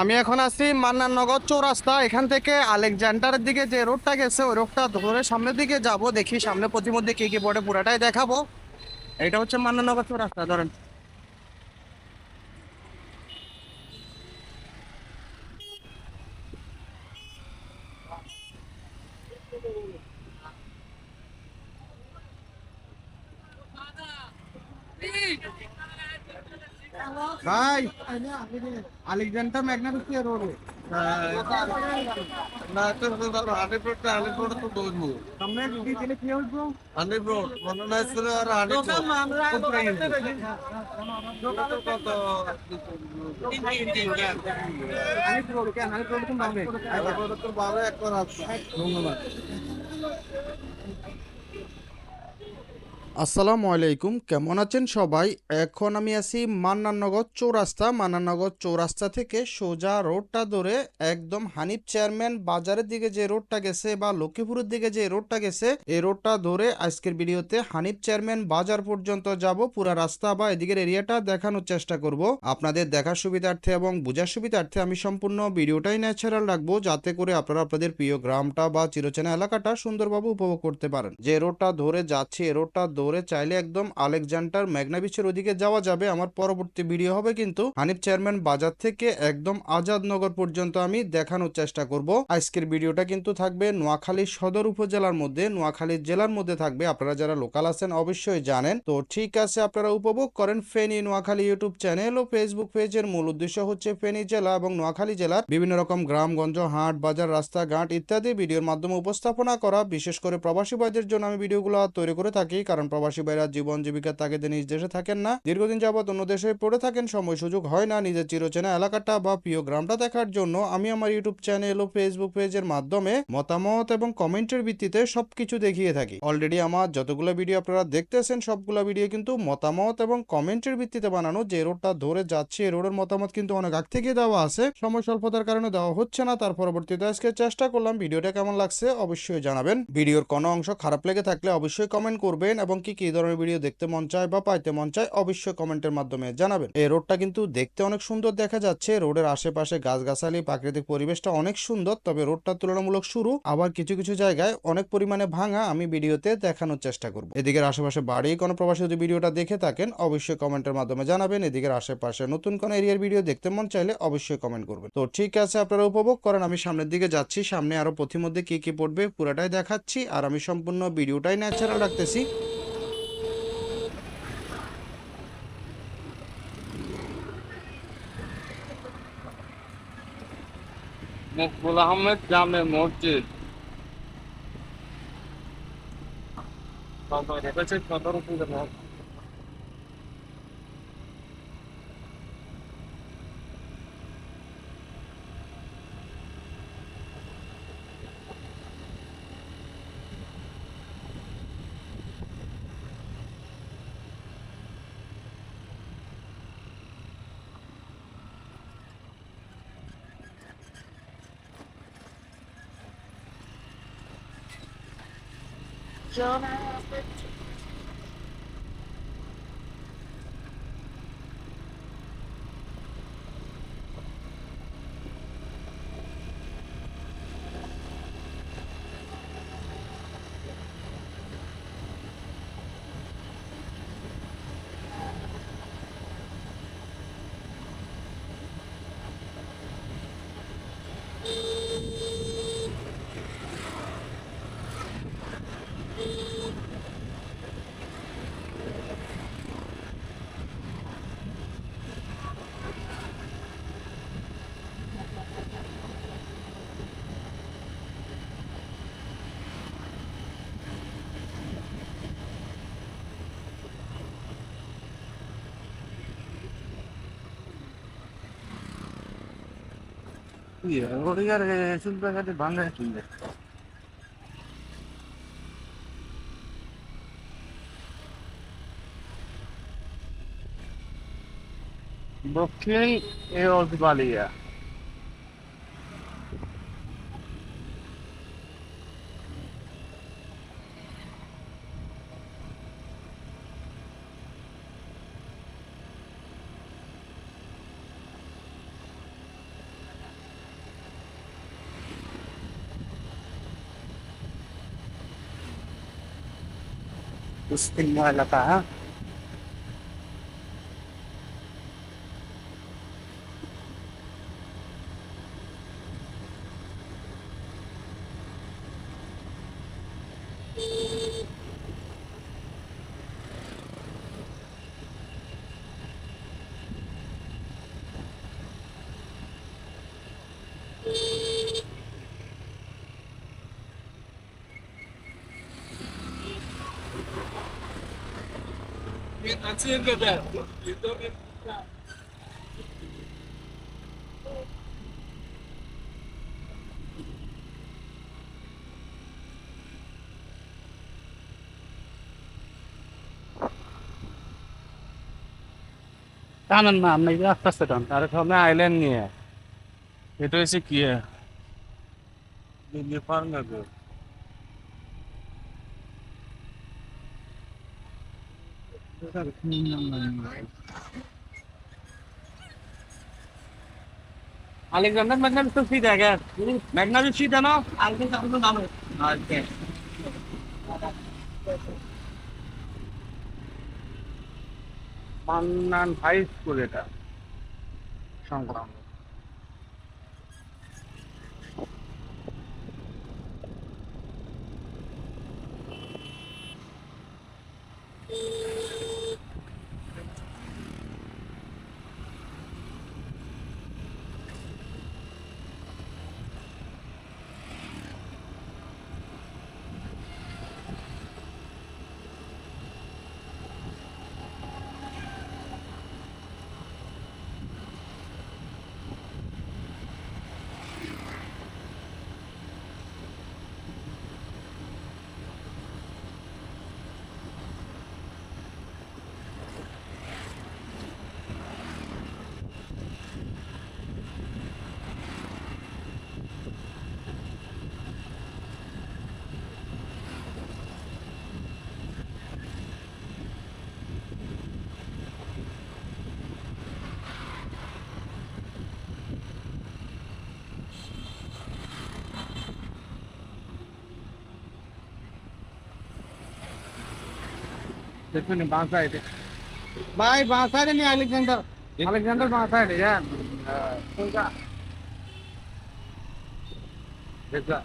আমি এখন আছি মান্নাননগর চৌরাস্তা। এখান থেকে আলেকজান্ডারের দিকে যে রোডটা গেছে, ওই রোডটা ধরে সামনের দিকে যাব। দেখি সামনে প্রতিমধ্যে কে কে পড়ে, পুরাটাই দেখাবো। এটা হচ্ছে মান্নাননগর চৌরাস্তা, ধরেন। ভাই। আলেকজান্ডার ম্যাগনাফিসিয়া রোড না তো হান্ড্রেড রোড হান্ড্রেড রোড তো বলব সামনে দিকে গেলে কি হইব হান্ড্রেড রোড মনে নাই ছিল আর হান্ড্রেড কত আলিপ রোড কেন আলিপ রোড কোন? বামে তো বাবা এক করা ধন্যবাদ। আসসালামু আলাইকুম, কেমন আছেন সবাই? এখন আমি আছি মান্নাননগর চৌরাস্তা। মান্নাননগর চৌরাস্তা থেকে সোজা রোডটা ধরে একদম হানিফ চেয়ারম্যান বাজারের দিকে যে রোডটা গেছে বা লক্ষ্মীপুরের দিকে যে রোডটা গেছে, এই রোডটা ধরে আজকের ভিডিওতে হানিফ চেয়ারম্যান বাজার পর্যন্ত যাব। পুরা রাস্তা বা এদিকের এরিয়াটা দেখানোর চেষ্টা করব। আপনাদের দেখার সুবিধার্থে এবং বোঝার সুবিধার্থে আমি সম্পূর্ণ ভিডিওটাই ন্যাচারাল রাখব, যাতে করে আপনারা আপনাদের প্রিয় গ্রামটা বা চিরচেনা এলাকাটা সুন্দরভাবে উপভোগ করতে পারেন। যে রোডটা ধরে যাচ্ছে রোডটা ধরে চাইলে একদম আলেকজান্ডার ম্যাগনাবিচের ওদিকে যাওয়া যাবে। আমার পরবর্তী ভিডিও হবে কিন্তু হানিফ চেয়ারম্যান বাজার থেকে একদম আজাদনগর পর্যন্ত আমি দেখানোর চেষ্টা করব। আজকের ভিডিওটা কিন্তু থাকবে নোয়াখালী সদর উপজেলার মধ্যে। নোয়াখালী জেলার মধ্যে থাকবে। আপনারা যারা লোকাল আছেন অবশ্যই জানেন। তো ঠিক আছে, আপনারা উপভোগ করেন ফেনী নোয়াখালী ইউটিউব চ্যানেল ও ফেসবুক পেজের মূল উদ্দেশ্য হচ্ছে ফেনী জেলা এবং নোয়াখালী জেলার বিভিন্ন রকম গ্রামগঞ্জ, হাট, বাজার, রাস্তাঘাট ইত্যাদি ভিডিওর মাধ্যমে উপস্থাপনা করা। বিশেষ করে প্রবাসী ভাইদের জন্য আমি ভিডিওগুলো তৈরি করে থাকি, কারণ প্রবাসী ভাইরা জীবন জীবিকার তাগিদে নিজ দেশে থাকেন না, দীর্ঘদিন যাবৎ অন্য দেশে পড়ে থাকেন, সময় সুযোগ হয় না নিজের চিরচেনা এলাকাটা বা প্রিয় গ্রামটা দেখার জন্য। আমি আমার ইউটিউব চ্যানেল ও ফেসবুক পেজের মাধ্যমে মতামত এবং কমেন্টের ভিত্তিতে সবকিছু দেখিয়ে থাকি। অলরেডি আমার যতগুলো ভিডিও আপনারা দেখতেছেন, সবগুলো ভিডিও কিন্তু মতামত এবং কমেন্টের ভিত্তিতে বানানো। যে রোডটা ধরে যাচ্ছে এই রোডের মতামত কিন্তু অনেক আগ থেকে দেওয়া আছে। সময় স্বল্পতার কারণে দেওয়া হচ্ছে না, তার পরবর্তীতে আজকে চেষ্টা করলাম ভিডিওটা কেমন লাগছে অবশ্যই জানাবেন। ভিডিওর কোনো অংশ খারাপ লেগে থাকলে অবশ্যই কমেন্ট করবেন এবং কি কি ধরনের ভিডিও দেখতে মন চায় বা পাইতে মন চায় অবশ্যই কমেন্টের মাধ্যমে জানাবেন। এই রোডটা কিন্তু দেখতে অনেক সুন্দর দেখা যাচ্ছে। রোডের আশেপাশে গাছগাছালি, প্রাকৃতিক পরিবেশটা অনেক সুন্দর, তবে রোডটা তুলনামূলক শুরু আবার কিছু কিছু জায়গায় অনেক পরিমাণে ভাঙা আমি ভিডিওতে দেখানোর চেষ্টা করব। এদিকের আশেপাশে বাড়ি, কোনো প্রবাসী যদি ভিডিওটা দেখে থাকেন, অবশ্যই কমেন্টের মাধ্যমে জানাবেন। এদিকের আশেপাশে নতুন কোনো এরিয়ার ভিডিও দেখতে মন চাইলে অবশ্যই কমেন্ট করবেন। তো ঠিক আছে, আপনারা উপভোগ করেন। আমি সামনের দিকে যাচ্ছি। সামনে আরও পথিমধ্যে কি কি পড়বে পুরাটাই দেখাচ্ছি। আর আমি সম্পূর্ণ ভিডিওটাই ন্যাচারাল রাখতেছি। মকবুল আহমেদ জামে মসজিদ সদর উপজেলা ওড়িয়ার শুনতে গেলে বাংলা শুনবে দক্ষিণ এ Agustin Malaka. এলাকা হ্যাঁ টানেন না আপনি আস্তে আস্তে টান তার সামনে আইল্যান্ড নিয়ে এটা হচ্ছে কি দিল্লি ফার্নাগর আলেকজান্ডার ম্যাগনাস তো সিট है क्या मैग्ना भी सीट है ना আলেকজান্ডার নাম है ओके মান্নান হাই স্কুল এটা সংগ্রাম দেখুন বাঁ সাইডে ভাই বাঁ সাইডে নিয়ে আলেকজান্ডার আলেকজান্ডার বাঁ সাইডে হ্যাঁ কোনটা দেখলা